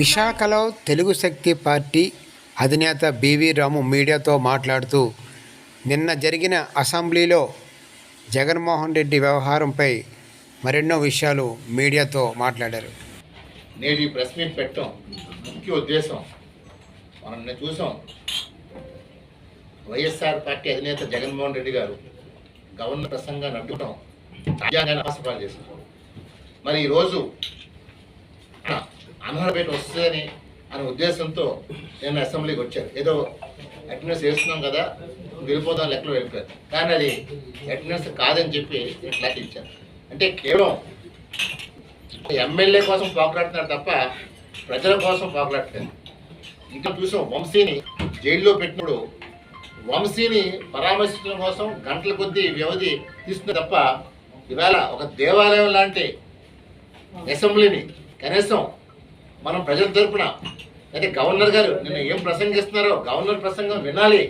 విశాఖలో తెలుగు శక్తి పార్టీ అధినేత బివి రాము మీడియాతో మాట్లాడుతూ నిన్న జరిగిన అసెంబ్లీలో జగన్మోహన్ రెడ్డి వ్యవహారంపై మరెన్నో విషయాలు మీడియాతో మాట్లాడారు. నేడు ఈ ప్రెస్ మీట్ పెట్టడం ముఖ్య ఉద్దేశం. మనం చూసాం. వైఎస్ఆర్ పార్టీ అధినేత జగన్మోహన్ రెడ్డి గారు గవర్నర్ ప్రసంగాన్ని అడ్డుకోవడం రాజ్యాంగాన్ని ఆశపాలు చేశారు. మరి ఈరోజు అనర్హపేట వస్తుందని అనే ఉద్దేశంతో నేను అసెంబ్లీకి వచ్చాను. ఏదో అటెండెన్స్ వేస్తున్నాం కదా వెళ్ళిపోదాం లెక్కలో వెళ్ళిపోయారు కానీ అది అటెండెన్స్ కాదని చెప్పి నేను క్లాస్ ఇచ్చాను. అంటే కేవలం ఎమ్మెల్యే కోసం పోకలాడుతున్నారు తప్ప ప్రజల కోసం పోకలాడలేదు ఇంకా చూసాం వంశీని జైల్లో పెట్టినప్పుడు వంశీని పరామర్శించడం కోసం గంటల కొద్దీ వ్యవధి తీసుకున్న తప్ప ఇవాళ ఒక దేవాలయం లాంటి అసెంబ్లీని కనీసం మనం ప్రజల తరపున అయితే గవర్నర్ గారు నిన్న ఏం ప్రసంగిస్తున్నారో గవర్నర్ ప్రసంగం వినాలి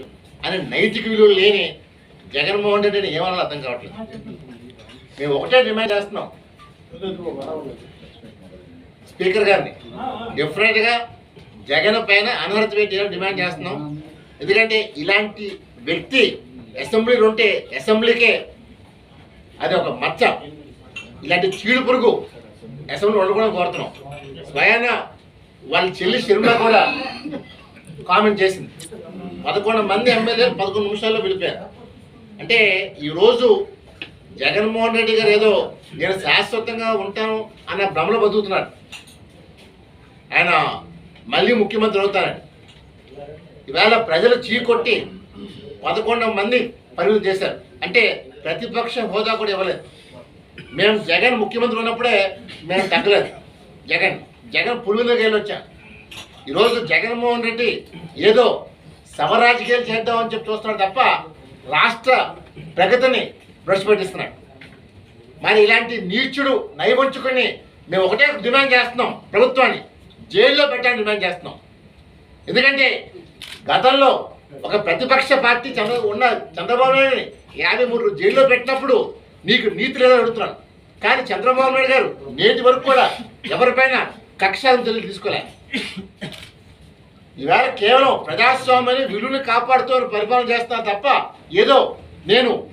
అనే నైతిక విలువలు లేని జగన్మోహన్ నేను ఏమన్నా అర్థం కావట్లేదు. మేము ఒకటే డిమాండ్ చేస్తున్నాం. స్పీకర్ గారిని. డిఫరెంట్గా జగన్ పైన అనర్హత పెట్టి డిమాండ్ చేస్తున్నాం. ఎందుకంటే ఇలాంటి వ్యక్తి అసెంబ్లీలో ఉంటే అసెంబ్లీకే అది ఒక మచ్చ. ఇలాంటి చీడు పురుగు అసెంబ్లీ వండుకోవడం కోరుతున్నాం. స్వయాన వాళ్ళ చెల్లి శర్మ కూడా కామెంట్ చేసింది. పదకొండు మంది ఎమ్మెల్యేలు పదకొండు నిమిషాల్లో వెళ్ళిపోయారు అంటే ఈరోజు జగన్మోహన్ రెడ్డి గారు ఏదో నేను శాశ్వతంగా ఉంటాను అన్న భ్రమలో బతుకుతున్నాడు. ఆయన మళ్ళీ ముఖ్యమంత్రి అవుతారని. ఈవేళ ప్రజలు చీకొట్టి పదకొండు మంది పరిమితి చేశారు. అంటే ప్రతిపక్ష హోదా కూడా ఇవ్వలేదు. మేము జగన్ ముఖ్యమంత్రి ఉన్నప్పుడే మేము తగ్గలేదు. జగన్ జగన్ పులివెందుకు వెళ్ళి వచ్చాం ఈరోజు జగన్మోహన్ రెడ్డి ఏదో సమరాజకీయాలు చేద్దామని చెప్పి చూస్తున్నాడు తప్ప రాష్ట్ర ప్రగతిని భ్రష్పట్టిస్తున్నాడు మరి ఇలాంటి నీచుడు నైవంచుకుని మేము ఒకటే డిమాండ్ చేస్తున్నాం ప్రభుత్వాన్ని. జైల్లో పెట్టాలని డిమాండ్ చేస్తున్నాం. ఎందుకంటే గతంలో ఒక ప్రతిపక్ష పార్టీ చంద్ర ఉన్న చంద్రబాబు నాయుడుని యాభై మూడు జైల్లో పెట్టినప్పుడు నీకు నీతి లేదని అడుగుతున్నాను. కానీ చంద్రబాబు నాయుడు గారు నేటి వరకు కూడా ఎవరిపైన కక్షాలను చర్యలు తీసుకోలే. ఈవేళ కేవలం ప్రజాస్వామ్యాన్ని విలువని కాపాడుతూ పరిపాలన చేస్తున్నా తప్ప ఏదో నేను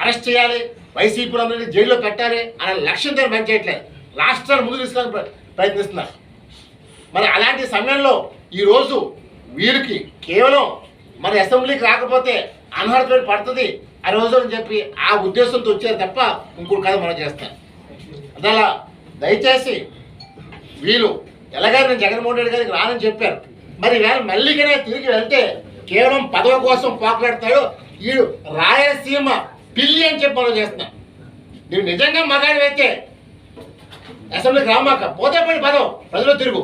అరెస్ట్ చేయాలి వైసీపీ అందరినీ జైల్లో పెట్టాలి అనే లక్ష్యంతో పనిచేయట్లేదు రాష్ట్రాన్ని ముందు తీసుకోవడానికి ప్ర- ప్రయత్నిస్తున్నారు. మరి అలాంటి సమయంలో ఈరోజు వీరికి కేవలం మరి అసెంబ్లీకి రాకపోతే అనర్హత పడుతుంది ఆ రోజు అని చెప్పి ఆ ఉద్దేశంతో వచ్చారు తప్ప ఇంకోటి కాదు మనం చేస్తాం. అందువల్ల దయచేసి వీళ్ళు ఎలాగైనా నేను జగన్మోహన్ రెడ్డి గారికి రానని చెప్పారు. మరి వేళ మళ్ళీగానే తిరిగి వెళ్తే కేవలం పదవి కోసం పోకలాడతాడు వీడు రాయలసీమ పిల్లి అని చెప్పి మనం చేస్తున్నాం. నువ్వు నిజంగా మగాడి అయితే అసెంబ్లీకి రామాక పోతే పడి పదం ప్రజలు తిరుగు.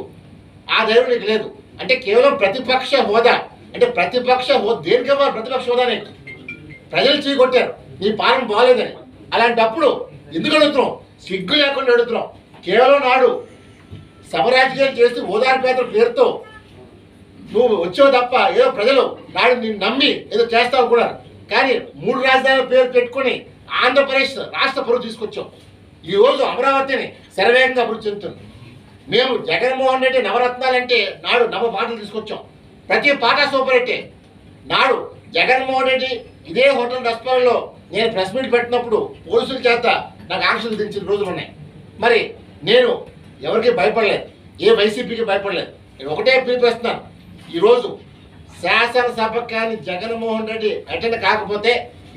ఆ ధైర్యం నీకు లేదు. అంటే కేవలం ప్రతిపక్ష హోదా. అంటే ప్రతిపక్ష హోదా దేనికి ఇవ్వాలి ప్రతిపక్ష హోదా నీకు? ప్రజలు చీకొట్టారు నీ పాలన బాగాలేదని. అలాంటప్పుడు ఎందుకు అడుగుతున్నాం సిగ్గు లేకుండా అడుగుతున్నాం కేవలం నాడు సమరాజకీయం చేస్తూ ఓదార్పేత పేరుతో నువ్వు వచ్చావు తప్ప ఏదో ప్రజలు నాడు నిన్ను నమ్మి ఏదో చేస్తావు కూడా. కానీ మూడు రాజధానుల పేరు పెట్టుకొని ఆంధ్రప్రదేశ్ రాష్ట్ర పరువు తీసుకొచ్చావు. ఈ రోజు అమరావతిని శరవేగంగా అభివృద్ధి చెందుతుంది. మేము జగన్మోహన్ రెడ్డి నవరత్నాలంటే నాడు నవ మాటలు తీసుకొచ్చాం. ప్రతి పాట సూపర్ అంటే నాడు జగన్మోహన్ రెడ్డి ఇదే హోటల్ రెస్టారెంట్లో నేను ప్రెస్ మీట్ పెట్టినప్పుడు పోలీసుల చేత నాకు ఆంక్షలు దించిన రోజులు ఉన్నాయి. మరి నేను ఎవరికి భయపడలేదు ఏ వైసీపీకి భయపడలేదు నేను ఒకటే పిలిపిస్తున్నాను ఈరోజు శాసనసభ కానీ జగన్మోహన్ రెడ్డి అటెండ్ కాకపోతే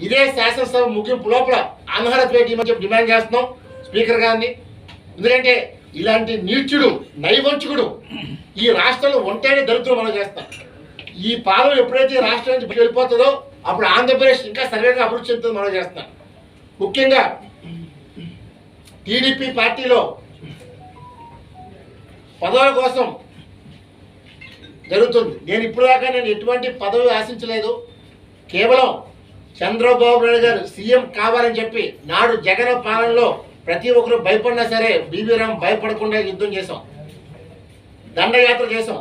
ఇదే శాసనసభ ముగింపు లోపల అనర్హత వేయమని చెప్పి డిమాండ్ చేస్తున్నాం స్పీకర్ గారిని. ఎందుకంటే ఇలాంటి నీచుడు నైవంచుకుడు ఈ రాష్ట్రంలో ఉంటేనే దరిద్రం మనం చేస్తాం. ఈ పాలన ఎప్పుడైతే ఈ రాష్ట్రం నుంచి వెళ్ళిపోతుందో అప్పుడు ఆంధ్రప్రదేశ్ ఇంకా సరిగ్గా అభివృద్ధి చెందుతుంది మనం చేస్తాం ముఖ్యంగా టీడీపీ పార్టీలో పదవుల కోసం జరుగుతుంది. నేను ఇప్పుడు దాకా నేను ఎటువంటి పదవి ఆశించలేదు. కేవలం చంద్రబాబు నాయుడు గారు సీఎం కావాలని చెప్పి నాడు జగన్ పాలనలో ప్రతి ఒక్కరు భయపడినా సరే బీబీ రామ్ భయపడకుండా యుద్ధం చేశాం. దండయాత్ర చేశాం.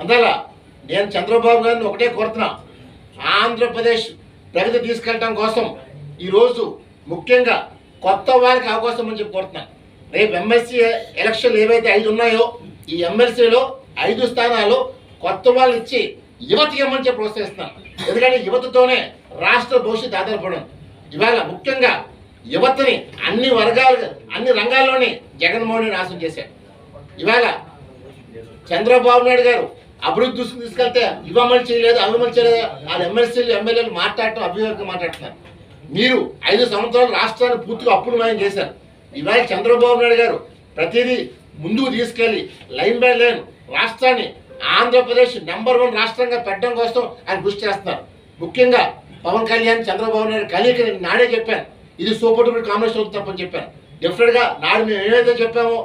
అందువల్ల నేను చంద్రబాబు గారిని ఒకటే కోరుతున్నా. ఆంధ్రప్రదేశ్ ప్రగతి తీసుకెళ్ళటం కోసం ఈరోజు ముఖ్యంగా కొత్త వారికి అవకాశం అని చెప్పి కోరుతున్నాను రేపు ఎంఎస్సీ ఎలక్షన్లు ఏవైతే ఐదు ఉన్నాయో ఈ ఎమ్మెల్సీలో ఐదు స్థానాలు కొత్త వాళ్ళు ఇచ్చి యువతకి ఇవ్వమని చెప్పి ప్రోత్సహిస్తున్నాను ఎందుకంటే యువతతోనే రాష్ట్ర భవిష్యత్తు ఆధారపడి ఇవాళ ముఖ్యంగా యువతని అన్ని వర్గాలు అన్ని రంగాల్లోనే జగన్మోహన్ రెడ్డి నాశనం చేశాడు. ఇవాళ చంద్రబాబు నాయుడు గారు అభివృద్ధి దృష్టికి తీసుకెళ్తే ఇవ్వమని చేయలేదు అవ్వమని చేయలేదు. వాళ్ళ ఎమ్మెల్సీలు ఎమ్మెల్యేలు మాట్లాడటం అభివృద్ధి మాట్లాడుతున్నారు. మీరు ఐదు సంవత్సరాలు రాష్ట్రాన్ని పూర్తిగా అప్పులు చేశారు. ఇవాళ చంద్రబాబు నాయుడు గారు ప్రతిదీ ముందుకు తీసుకెళ్ళి లైన్ బై లైన్ రాష్ట్రాన్ని ఆంధ్రప్రదేశ్ నెంబర్ వన్ రాష్ట్రంగా పెట్టడం కోసం ఆయన కృషి చేస్తున్నారు. ముఖ్యంగా పవన్ కళ్యాణ్ చంద్రబాబు నాయుడు కలిగి నాడే చెప్పాను ఇది సూపర్ డూపర్ కాంగ్రెస్ అవుతుంది తప్పని చెప్పాను డెఫినెట్గా నాడు మేము ఏమైతే చెప్పామో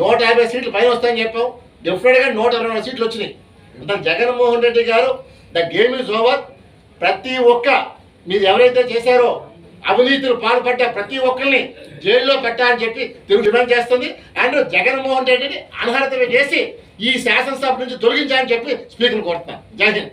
నూట యాభై సీట్లు పైన వస్తాయని చెప్పాం. డెఫినెట్గా నూట అరవై నాలుగు సీట్లు వచ్చినాయి. జగన్ జగన్మోహన్ రెడ్డి గారు ద గేమ్ ఇస్ ఓవర్. ప్రతి ఒక్క మీరు ఎవరైతే చేశారో అవినీతులు పాల్పడ్డ ప్రతి ఒక్కరిని జైల్లో పెట్టాలని చెప్పి తెలుగు డిమాండ్ చేస్తుంది. అండ్ జగన్మోహన్ రెడ్డిని అనర్హత చేసి ఈ శాసనసభ నుంచి తొలగించాలని చెప్పి స్పీకర్ కోరుతాను జై హింద్.